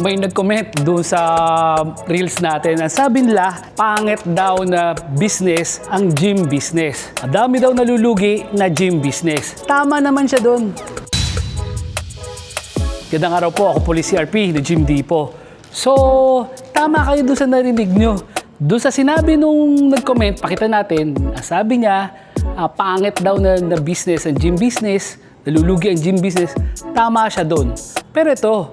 may nag-comment doon sa reels natin. Ang sabi nila, pangit daw na business ang gym business. Dami daw nalulugi na gym business. Tama naman siya doon. Gandang araw po, ako po si CRP na Gym Depot. So, tama kayo doon sa narinig nyo. Doon sa sinabi nung nag-comment, pakita natin, sabi niya, ah, pangit daw na, na business ang gym business, nalulugi ang gym business, tama siya doon. Pero ito,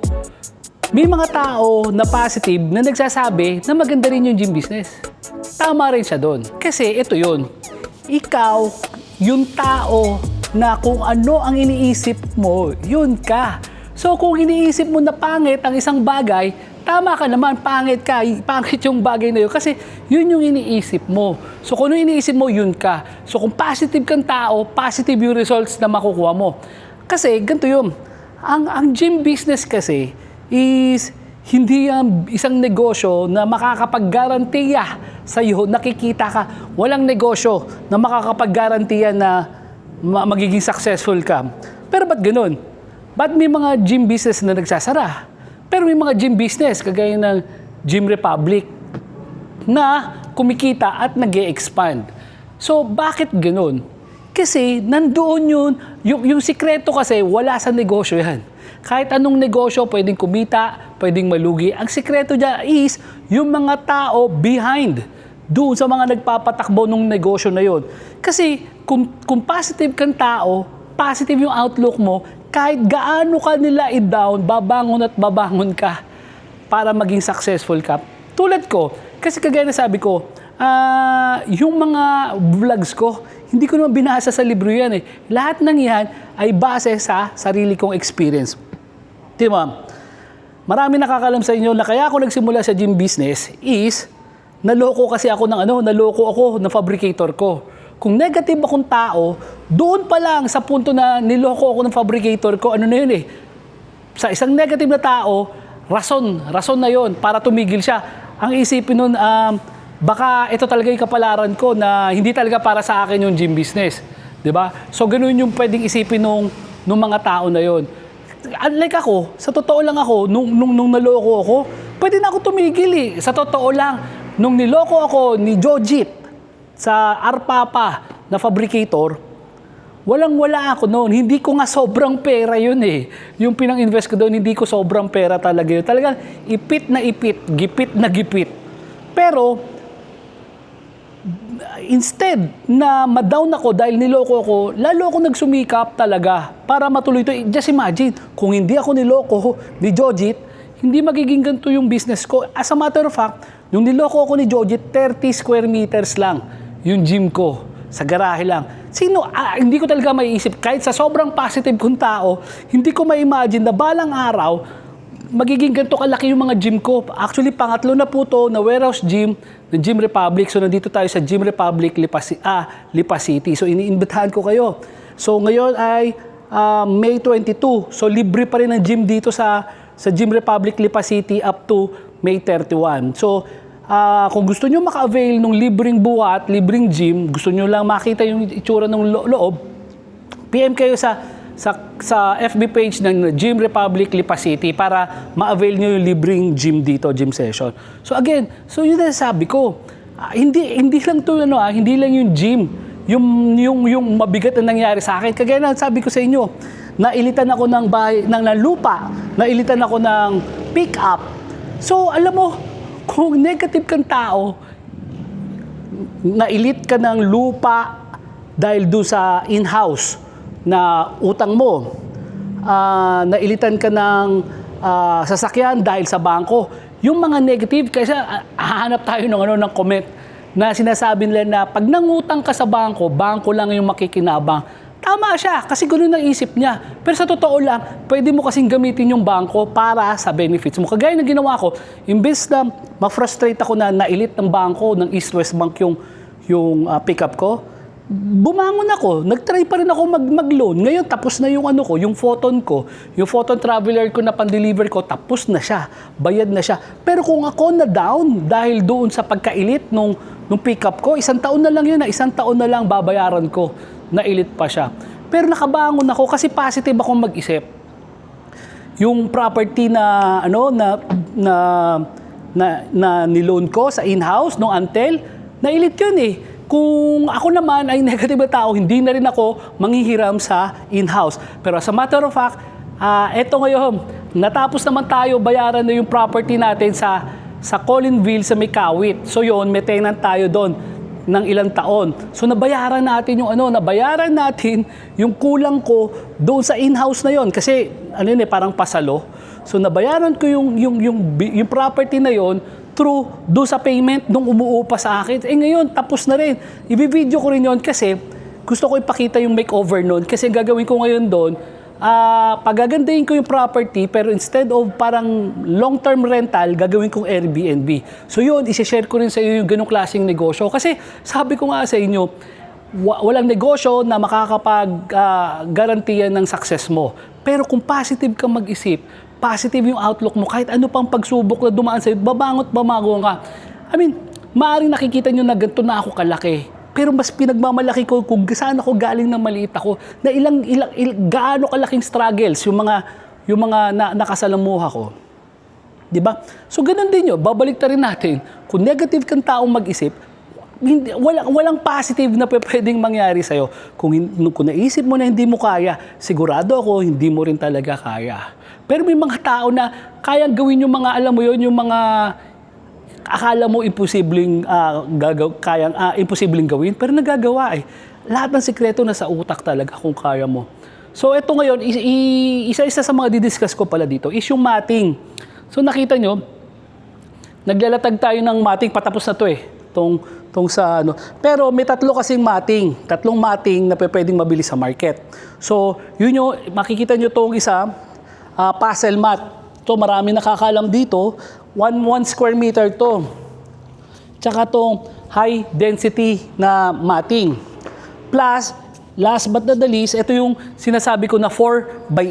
may mga tao na positive na nagsasabi na maganda rin yung gym business. Tama rin siya doon. Kasi ito yun, ikaw, yung tao na kung ano ang iniisip mo, yun ka. So kung iniisip mo na pangit ang isang bagay, tama ka naman, pangit ka, pangit yung bagay na yun kasi yun yung iniisip mo. So kung ano iniisip mo, yun ka. So kung positive kang tao, positive yung results na makukuha mo. Kasi ganito yun, ang, ang gym business kasi is hindi yan isang negosyo na makakapag-garantiya sa iyo, nakikita ka. Walang negosyo na makakapag-garantiya na ma- magiging successful ka. Pero ba't ganun? Ba't may mga gym business na nagsasara? Pero may mga gym business, kagaya ng Gym Republic, na kumikita at nag expand So, bakit ganun? Kasi nandoon yun, yung, yung sikreto kasi wala sa negosyo yan. Kahit anong negosyo, pwedeng kumita, pwedeng malugi. Ang sikreto dyan is yung mga tao behind doon sa mga nagpapatakbo ng negosyo na yon. Kasi kung, kung positive kang tao, positive yung outlook mo, kahit gaano ka nila i-down, babangon at babangon ka para maging successful ka. Tulad ko, kasi kagaya na sabi ko, ah, yung mga vlogs ko, hindi ko naman binasa sa libro yan eh. Lahat ng yan ay base sa sarili kong experience. Di ba? Marami nakakalam sa inyo na kaya ako nagsimula sa gym business is naloko kasi ako ng ano, naloko ako ng fabricator ko. Kung negative akong tao, doon pa lang sa punto na niloko ako ng fabricator ko, ano na yun eh, sa isang negative na tao, rason, rason na yon para tumigil siya. Ang isipin nun, um, baka ito talaga yung kapalaran ko na hindi talaga para sa akin yung gym business. 'Di ba? So ganoon yung pwedeng isipin nung, nung mga tao na yon. Unlike ako, sa totoo lang ako, nung, nung, nung naloko ako, pwede na ako tumigil eh. Sa totoo lang, nung niloko ako ni Jojit sa Arpapa na fabricator, Walang-wala ako noon. Hindi ko nga sobrang pera yun eh. Yung pinang-invest ko doon, hindi ko sobrang pera talaga yun. Talagang ipit na ipit, gipit na gipit. Pero, instead na ma-down ako dahil niloko ako, lalo ako nagsumikap talaga para matuloy ito. Just imagine, kung hindi ako niloko ni Jojit, hindi magiging ganito yung business ko. As a matter of fact, nung niloko ako ni Jojit, 30 square meters lang yung gym ko sa garahe lang. Sino, ah, hindi ko talaga maiisip, kahit sa sobrang positive kong tao, hindi ko ma-imagine na balang araw, magiging ganito kalaki yung mga gym ko. Actually, pangatlo na po to na warehouse gym ng Gym Republic. So, nandito tayo sa Gym Republic, Lipa, ah, Lipa City. So, iniimbitahan ko kayo. So, ngayon ay ah, May 22. So, libre pa rin ang gym dito sa, sa Gym Republic, Lipa City up to May 31. So, Ah, kung gusto nyo maka-avail ng libreng buwat, libreng gym, gusto nyo lang makita yung itsura ng lo- loob, PM kayo sa sa sa FB page ng Gym Republic Lipa City para ma-avail nyo yung libreng gym dito, gym session. So again, so yun na sabi ko, ah, hindi hindi lang to ano ah, hindi lang yung gym, yung yung yung mabigat na nangyari sa akin. Kagaya na sabi ko sa inyo, nailitan ako ng bahay ng, ng lupa, nailitan ako ng pick up. So alam mo, kung negative kang tao, nailit ka ng lupa dahil do sa in-house na utang mo, ah, nailitan ka ng ah, sasakyan dahil sa bangko. Yung mga negative, kasi ah, hahanap tayo ng, ano, ng comment na sinasabi nila na pag nangutang ka sa bangko, bangko lang yung makikinabang. Tama siya, kasi ganoon ang isip niya. Pero sa totoo lang, pwede mo kasing gamitin yung bangko para sa benefits mo. Kagaya ng ginawa ko, imbes na ma-frustrate ako na nailit ng bangko, ng East West Bank yung, yung ah, pickup ko, bumangon ako. Nag-try pa rin ako mag- mag-loan. Ngayon, tapos na yung ano ko, yung photon ko, yung photon traveler ko na pan-deliver ko, tapos na siya. Bayad na siya. Pero kung ako na down dahil doon sa pagkailit nung, nung pickup ko, isang taon na lang yun, na isang taon na lang babayaran ko. Nailit pa siya. Pero nakabangon ako kasi positive akong mag-isip. yung property na ano na na na, na niloan ko sa in-house nung Antel, nailit yun eh. Kung ako naman ay negative na tao, hindi na rin ako manghihiram sa in-house. Pero as a matter of fact, eto ngayon, natapos naman tayo bayaran na yung property natin sa sa Colinville sa Mikawit. So yun, may tenant tayo doon ng ilang taon. So nabayaran natin yung ano, nabayaran natin yung kulang ko doon sa in-house na yon kasi ano yun eh, parang pasalo. So nabayaran ko yung yung yung, yung property na yon through do sa payment nung umuupa sa akin. Eh ngayon, tapos na rin. Ibi-video ko rin yon kasi gusto ko ipakita yung makeover noon kasi gagawin ko ngayon doon, ah pagagandahin ko yung property pero instead of parang long-term rental, gagawin kong Airbnb. So yun, isi-share ko rin sa iyo yung ganong klaseng negosyo. Kasi sabi ko nga sa inyo, wa- walang negosyo na makakapag-garantiyan ng success mo. Pero kung positive ka mag-isip, positive yung outlook mo, kahit ano pang pagsubok na dumaan sa'yo, babangot, bamago ka. I mean, maaaring nakikita nyo na ganito na ako kalaki. Pero mas pinagmamalaki ko kung saan ako galing na maliit ako, na ilang, ilang, il- gaano kalaking struggles yung mga, yung mga na, nakasalamuha ko. Di ba? So ganun din yun, babalik rin natin. Kung negative kang taong mag-isip, hindi, walang, walang positive na pwe- pwedeng mangyari sa'yo. Kung, kung naisip mo na hindi mo kaya, sigurado ako hindi mo rin talaga kaya. Pero may mga tao na kayang gawin yung mga, alam mo yun, yung mga akala mo imposibleng ah, gagaw, kayang ah, imposibleng gawin pero nagagawa eh. Lahat ng sikreto nasa utak talaga kung kaya mo. So ito ngayon, isa-isa sa mga didiscuss ko pala dito is yung mating. So nakita nyo, naglalatag tayo ng mating, patapos na to eh. Tong, tong sa ano. Pero may tatlo kasing mating, tatlong mating na pwedeng mabili sa market. So yun yung, makikita nyo tong isa, ah, puzzle mat. To marami nakakalam dito. One, one square meter to. Tsaka tong high density na matting. Plus, last but not the least, ito yung sinasabi ko na 4 by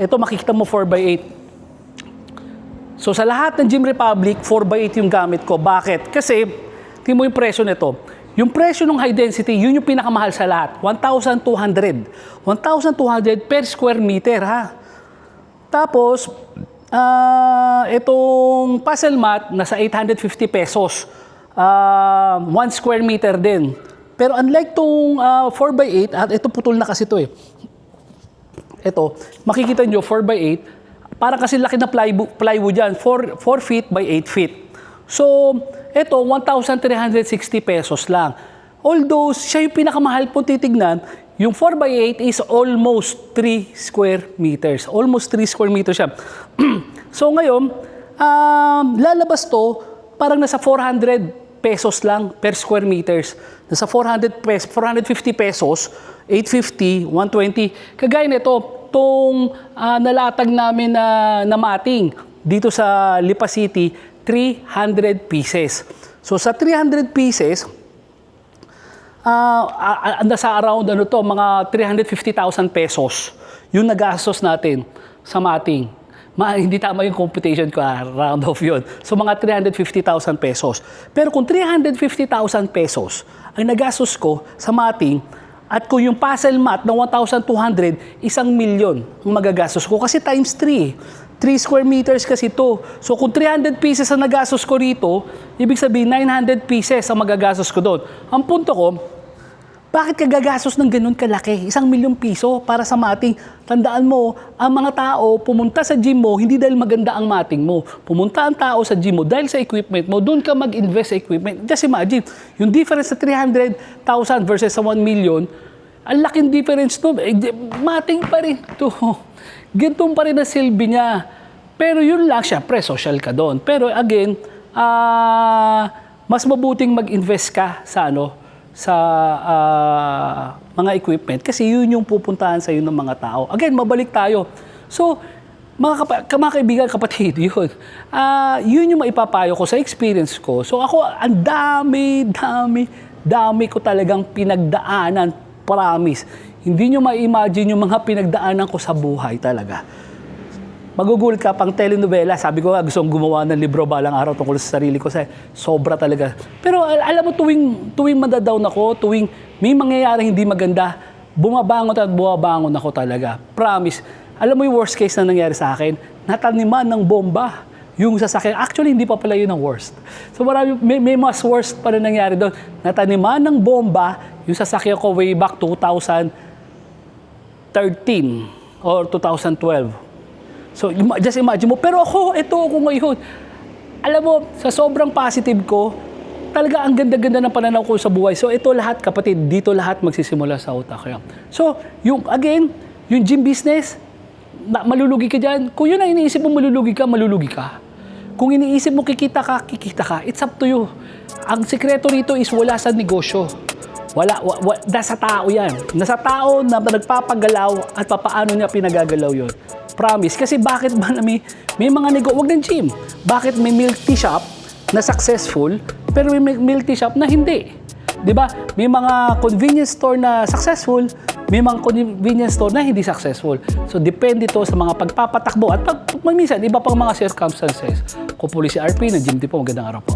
8. Ito makikita mo 4 by 8. So sa lahat ng Gym Republic, 4 by 8 yung gamit ko. Bakit? Kasi, tingnan mo yung presyo nito. Yung presyo ng high density, yun yung pinakamahal sa lahat. 1,200. 1,200 per square meter, ha? Tapos, ah itong puzzle mat, nasa 850 pesos. Ah, one square meter din. Pero unlike tong 4x8, at ito putol na kasi to eh. Ito, makikita nyo, 4x8, para kasi laki na plywood, plywood yan, 4, 4 feet by 8 feet. So, ito, 1,360 pesos lang. Although, siya yung pinakamahal po titignan, yung 4x8 is almost 3 square meters. Almost 3 square meters siya. so, ngayon, um, lalabas to, parang nasa 400 pesos lang per square meters. Nasa 400 pesos, 450 pesos, 850, 120. Kagaya nito, tong ah, nalatag namin na, na mating dito sa Lipa City, 300 pieces. So sa 300 pieces, ah ah, ah, nasa around ano to, mga 350,000 pesos yung nagastos natin sa mating. Ma, hindi tama yung computation ko, ah, round off yun. So mga 350,000 pesos. Pero kung 350,000 pesos ang nagastos ko sa mating, at kung yung puzzle mat ng 1,200, isang milyon ang magagastos ko. Kasi times 3. 3 square meters kasi to. So kung 300 pieces ang nagastos ko rito, ibig sabihin 900 pieces ang magagastos ko doon. Ang punto ko, bakit ka gagastos ng ganun kalaki? Isang milyong piso para sa mating. Tandaan mo, ang mga tao pumunta sa gym mo, hindi dahil maganda ang mating mo. Pumunta ang tao sa gym mo dahil sa equipment mo, doon ka mag-invest sa equipment. Just imagine, yung difference sa 300,000 versus sa 1 million, ang laking difference to. Eh, mating pa rin to. Gintong pa rin ang silbi niya. Pero yun lang, syempre, social ka doon. Pero again, ah, mas mabuting mag-invest ka sa ano, sa ah, mga equipment kasi yun yung pupuntahan sa ng mga tao. Again, mabalik tayo. So, mga, kapa- ka- mga kaibigan, kapatid, yun. Ah, yun yung maipapayo ko sa experience ko. So ako, ang dami, dami, dami ko talagang pinagdaanan, promise. Hindi nyo ma-imagine yung mga pinagdaanan ko sa buhay talaga magugulat ka pang telenovela. Sabi ko nga, gusto kong gumawa ng libro balang araw tungkol sa sarili ko. Sa sobra talaga. Pero al- alam mo, tuwing, tuwing madadown ako, tuwing may mangyayari hindi maganda, bumabangon at bumabangon ako talaga. Promise. Alam mo yung worst case na nangyari sa akin? Nataniman ng bomba yung sasakyan. Actually, hindi pa pala yun ang worst. So marami, may, may mas worst pa rin nangyari doon. Nataniman ng bomba yung sasakyan ko way back 2013 or 2012. So just imagine mo. Pero ako, ito ako ngayon. Alam mo, sa sobrang positive ko, talaga ang ganda-ganda ng pananaw ko sa buhay. So ito lahat, kapatid, dito lahat magsisimula sa utak ko. yan. So, yung again, yung gym business, na, malulugi ka dyan. Kung yun ang iniisip mo malulugi ka, malulugi ka. Kung iniisip mo kikita ka, kikita ka. It's up to you. Ang sekreto rito is wala sa negosyo. Wala, wa, wa, nasa tao yan. Nasa tao na nagpapagalaw at papaano niya pinagagalaw yon. Promise. Kasi bakit ba na may, may mga nego, wag ng gym. Bakit may milk tea shop na successful, pero may milk- tea shop na hindi? 'Di ba? May mga convenience store na successful, may mga convenience store na hindi successful. So depende to sa mga pagpapatakbo at pag, minsan iba pang mga circumstances. Ko po si RP na Jim Tipo, magandang araw po.